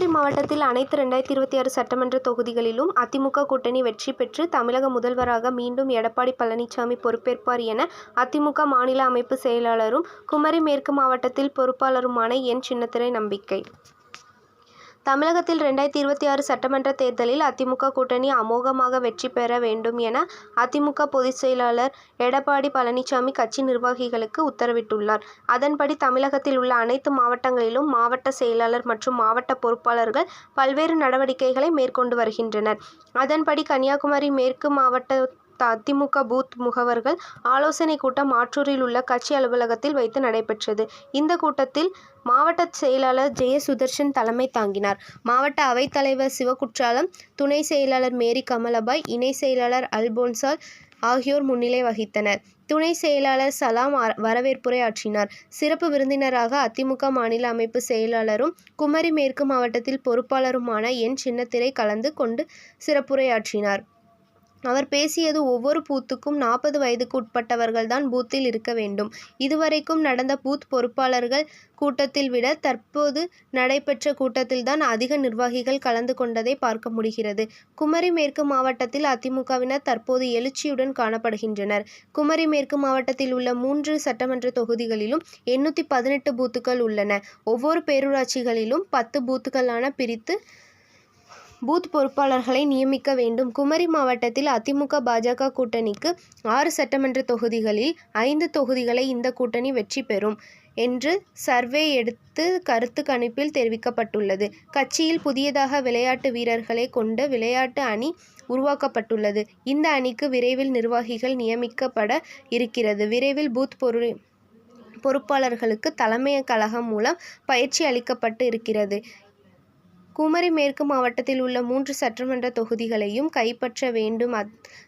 கன்னியாகுமரி மாவட்டத்தில் அனைத்து ரெண்டாயிரத்தி இருபத்தி ஆறு சட்டமன்ற தொகுதிகளிலும் அதிமுக கூட்டணி வெற்றி பெற்று தமிழக முதல்வராக மீண்டும் எடப்பாடி பழனிசாமி பொறுப்பேற்பார் என அதிமுக மாநில அமைப்பு செயலாளரும் குமரி மேற்கு மாவட்டத்தில் பொறுப்பாளருமான என் சின்னத்திரை நம்பிக்கை. தமிழகத்தில் ரெண்டாயிரத்தி இருபத்தி ஆறு சட்டமன்ற தேர்தலில் அதிமுக கூட்டணி அமோகமாக வெற்றி பெற வேண்டும் என அதிமுக பொதுச் செயலாளர் எடப்பாடி பழனிசாமி கட்சி நிர்வாகிகளுக்கு உத்தரவிட்டுள்ளார். அதன்படி தமிழகத்தில் உள்ள அனைத்து மாவட்டங்களிலும் மாவட்ட செயலாளர் மற்றும் மாவட்ட பொறுப்பாளர்கள் பல்வேறு நடவடிக்கைகளை மேற்கொண்டு வருகின்றனர். அதன்படி கன்னியாகுமரி மேற்கு மாவட்ட அதிமுக பூத் முகவர்கள் ஆலோசனைக் கூட்டம் ஆற்றூரில் உள்ள கட்சி அலுவலகத்தில் வைத்து நடைபெற்றது. இந்த கூட்டத்தில் மாவட்ட செயலாளர் ஜெயசுதர்ஷன் தலைமை தாங்கினார். மாவட்ட அவைத் தலைவர் சிவகுற்றாலம், துணை செயலாளர் மேரி கமலபாய், இணை செயலாளர் அல்போன்சால் ஆகியோர் முன்னிலை வகித்தனர். துணை செயலாளர் சலாம் வரவேற்புரை ஆற்றினார். சிறப்பு விருந்தினராக அதிமுக மாநில அமைப்பு செயலாளரும் குமரி மேற்கு மாவட்டத்தில் பொறுப்பாளருமான என் சின்னத்திரை கலந்து கொண்டு சிறப்புரையாற்றினார். அவர் பேசியது ஒவ்வொரு பூத்துக்கும் நாற்பது வயதுக்கு உட்பட்டவர்கள் தான் பூத்தில் இருக்க வேண்டும். இதுவரைக்கும் நடந்த பூத் பொறுப்பாளர்கள் கூட்டத்தில் விட தற்போது நடைபெற்ற கூட்டத்தில் தான் அதிக நிர்வாகிகள் கலந்து கொண்டதை பார்க்க முடிகிறது. குமரி மேற்கு மாவட்டத்தில் அதிமுகவினர் தற்போது எழுச்சியுடன் காணப்படுகின்றனர். குமரி மேற்கு மாவட்டத்தில் உள்ள மூன்று சட்டமன்ற தொகுதிகளிலும் எண்ணூத்தி பதினெட்டு பூத்துக்கள் உள்ளன. ஒவ்வொரு பேரூராட்சிகளிலும் பத்து பூத்துக்களான பிரித்து பூத் பொறுப்பாளர்களை நியமிக்க வேண்டும். குமரி மாவட்டத்தில் அதிமுக பாஜக கூட்டணிக்கு ஆறு சட்டமன்ற தொகுதிகளில் ஐந்து தொகுதிகளை இந்த கூட்டணி வெற்றி பெறும் என்று சர்வே எடுத்து கருத்து கணிப்பில் தெரிவிக்கப்பட்டுள்ளது. கட்சியில் புதியதாக விளையாட்டு வீரர்களை கொண்ட விளையாட்டு அணி உருவாக்கப்பட்டுள்ளது. இந்த அணிக்கு விரைவில் நிர்வாகிகள் நியமிக்கப்பட இருக்கிறது. விரைவில் பூத் பொறுப்பாளர்களுக்கு தலைமைய கழகம் மூலம் பயிற்சி அளிக்கப்பட்டு இருக்கிறது. குமரி மேற்கு மாவட்டத்தில் உள்ள மூன்று சட்டமன்ற தொகுதிகளையும் கைப்பற்ற வேண்டும்.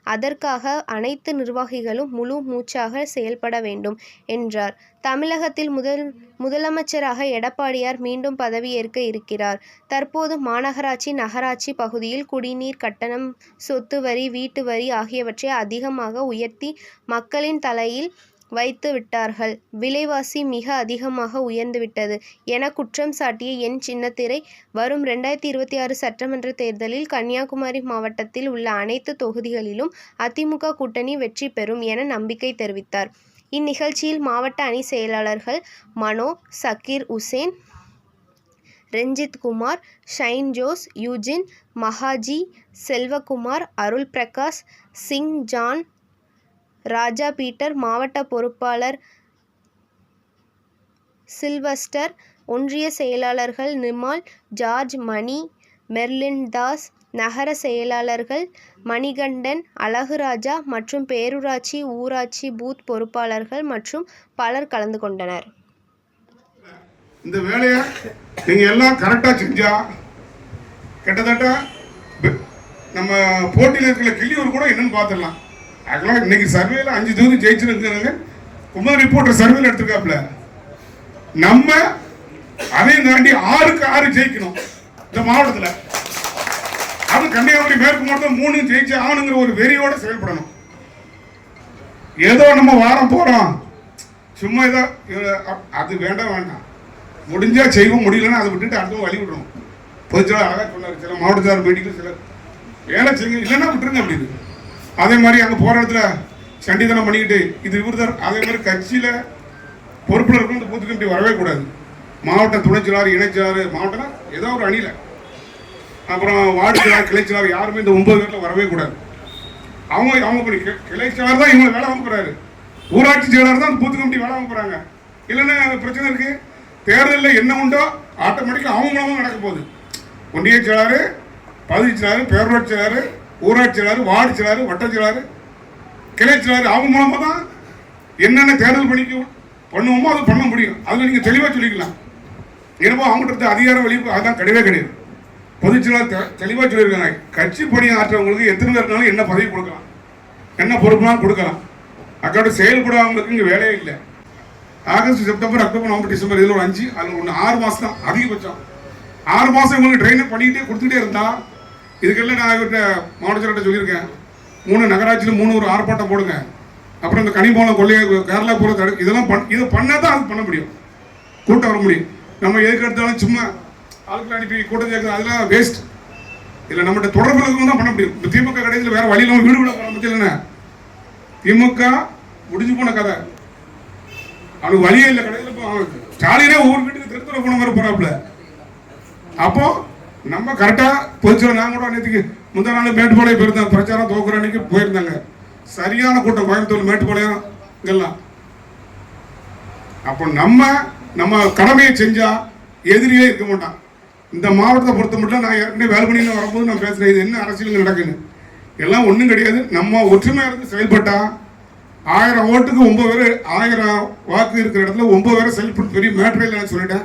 அதற்காக அனைத்து நிர்வாகிகளும் முழு மூச்சாக செயல்பட வேண்டும் என்றார். தமிழகத்தில் முதல் முதலமைச்சராக எடப்பாடியார் மீண்டும் பதவியேற்க இருக்கிறார். தற்போது மாநகராட்சி, நகராட்சி பகுதியில் குடிநீர் கட்டணம், சொத்து வரி, வீட்டு வரி ஆகியவற்றை அதிகமாக உயர்த்தி மக்களின் தலையில் வைத்து விட்டார்கள். விலைவாசி மிக அதிகமாக உயர்ந்துவிட்டது என குற்றம் சாட்டிய என் சின்னத்திரை, வரும் ரெண்டாயிரத்தி இருபத்தி ஆறு சட்டமன்ற தேர்தலில் கன்னியாகுமரி மாவட்டத்தில் உள்ள அனைத்து தொகுதிகளிலும் அதிமுக கூட்டணி வெற்றி பெறும் என நம்பிக்கை தெரிவித்தார். இந்நிகழ்ச்சியில் மாவட்ட அணி செயலாளர்கள் Mano, Zakir Hussain, Renjithkumar, Shine Jose, Eugene, Mahaji, Selvakumar, Arulprakash, Singh, John, Raja Peter, மாவட்ட பொறுப்பாளர் சில்வஸ்டர், ஒன்றிய செயலாளர்கள் நிமால், ஜார்ஜ், மணி, மெர்லின் தாஸ் நகர செயலாளர்கள் மணிகண்டன், அழகுராஜா மற்றும் பேரூராட்சி, ஊராட்சி பூத் பொறுப்பாளர்கள் மற்றும் பலர் கலந்து கொண்டனர். இந்த வேலையை நீங்கள் எல்லாம் கரெக்டாக செஞ்சா கிட்டத்தட்ட நம்ம போட்டியில் இருக்கிற கிள்ளியூர் கூட என்னன்னு பார்த்துடலாம் ஆக்சுவலாக இன்னைக்கு சர்வேல அஞ்சு தூரம் ஜெயிச்சிருக்கிறாங்க. குமார் ரிப்போர்ட்டர் சர்வேல எடுத்திருக்காப்ல நம்ம அதையும் தாண்டி ஆறுக்கு ஆறு ஜெயிக்கணும். இந்த மாவட்டத்தில். அது கன்னியாகுமரி மேற்கு மாவட்டம் மூணு ஜெயிச்சு ஆகணுங்கிற ஒரு வெறியோட செயல்படணும். ஏதோ நம்ம வாரம் போறோம். சும்மா ஏதோ அது வேண்டாம் வேண்டாம். முடிஞ்சா செய்வோம் முடியலன்னா அதை விட்டுட்டு அடுத்த வழி விடணும் பொதுச்செயலாளர் அழகாக சொன்னார் சில மாவட்டத்தார் மீட்டிங்கில் சில வேலை செய்யுங்க இல்லைன்னா விட்டுருங்க அப்படின்னு அதே மாதிரி அங்கே போகிற இடத்துல சண்டிதனம் பண்ணிக்கிட்டு இது இவர் அதே மாதிரி கட்சியில் பொறுப்பில் இருக்கும் இந்த பூத்து கமிட்டி வரவே கூடாது. மாவட்ட துணைச்சலார் இணைச்செயலாளர் மாவட்டம் ஏதோ ஒரு அணியில். அப்புறம் வார்டு கிளைச்சலார் யாருமே இந்த ஒன்பது பேரில் வரவே கூடாது. அவங்க அவங்க கிளைச்சலார் தான் இவங்களை வேலை வாங்குறாரு ஊராட்சி செயலாளர் தான் பூத்து கமிட்டி வேலை வாங்குறாங்க இல்லைன்னா பிரச்சனை இருக்குது தேர்தலில் என்ன உண்டோ ஆட்டோமேட்டிக்காக அவங்க மூலமாக நடக்க போகுது. ஒன்றிய செயலாளர் பதவி செயலாளர் பேரூராட்சி செயலாளர் ஊராட்சி செயலாளர் வார்டு செயலாளர் வட்ட செயலாளர் கிளை செயலாளர் அவங்க மூலமாக தான் என்னென்ன தேர்தல் பண்ணிக்கும் பண்ணுவோமோ அது பண்ண முடியும். அதில் நீங்கள் தெளிவாக சொல்லிக்கலாம். என்னமோ அவங்கள்ட்ட அதிகார வழிப்பு அதுதான் கிடையவே கிடையாது. பொதுச்செயலாளர் தெளிவாக சொல்லியிருக்காங்க. கட்சி பணி ஆற்றவங்களுக்கு எத்தனை இருந்தாலும் என்ன பதவி கொடுக்கலாம். என்ன பொறுப்புனாலும் கொடுக்கலாம். அக்கோட செயல்படாதவங்களுக்கு இங்கே வேலையே இல்லை. August September October November December இதில் ஒரு அஞ்சு அதில் ஒன்று ஆறு மாதம் தான் அதிகபட்சம். ஆறு மாதம் இவங்களுக்கு ட்ரெயினை பண்ணிக்கிட்டே கொடுத்துட்டே இருந்தால் இதுக்கெல்லாம் நான் அவர்கிட்ட மாவட்டச்சர்கிட்ட சொல்லியிருக்கேன். மூணு நகராட்சியில் மூணு ஒரு ஆர்ப்பாட்டம் போடுங்க. அப்புறம் இந்த கனிமூலம் கொள்ளையை கேரளா போகிற தடு இதெல்லாம் பண் இதை பண்ணால் தான் அது பண்ண முடியும். கூட்டம் வர முடியும். நம்ம எதுக்கு எடுத்தாலும் சும்மா ஆட்கள் அனுப்பி கூட்டம் சேர்க்குறது அதெல்லாம் வேஸ்ட் இதில் நம்மகிட்ட தொடர்பு இருக்கணும் தான் பண்ண முடியும். இப்ப திமுக கடைசியில் வேறு வழி இல்லாமல் வீடு விட போகிற முடியல திமுக முடிஞ்சு போன கதை. அவனுக்கு வழியே இல்லை கடையில் இப்போ ஸ்டாலினே ஒவ்வொரு வீட்டுக்கு திருத்துற போன மாதிரி போகிறாப்புல அப்போ நம்ம கரெக்டாக பொதுச்செயலர் நான் கூட அன்னைக்கு முந்தா நாள் மேட்டுப்பாளையம் போயிருந்தேன். பிரச்சாரம் தோக்குற அன்னைக்கு போயிருந்தாங்க. சரியான கூட்டம். கோயம்புத்தூர் மேட்டுப்பாளையம் இங்கெல்லாம். அப்போ நம்ம நம்ம கடமையை செஞ்சால் எதிரியே இருக்க மாட்டான். இந்த மாவட்டத்தை பொறுத்த மட்டும் நான் ஏற்கனவே வேலுமணியில் வரும்போது நான் பேசுகிறேன் இது என்ன அரசியல் நடக்குன்னு. எல்லாம் ஒன்றும் கிடையாது. நம்ம ஒற்றுமையா இருந்து செயல்பட்டால் ஆயிரம் ஓட்டுக்கு ஒன்பது பேர் ஆயிரம் வாக்கு இருக்கிற இடத்துல ஒன்பது பேரை செயல்பட்டு பெரிய மேட்டரே இல்லைன்னு சொல்லிட்டேன்.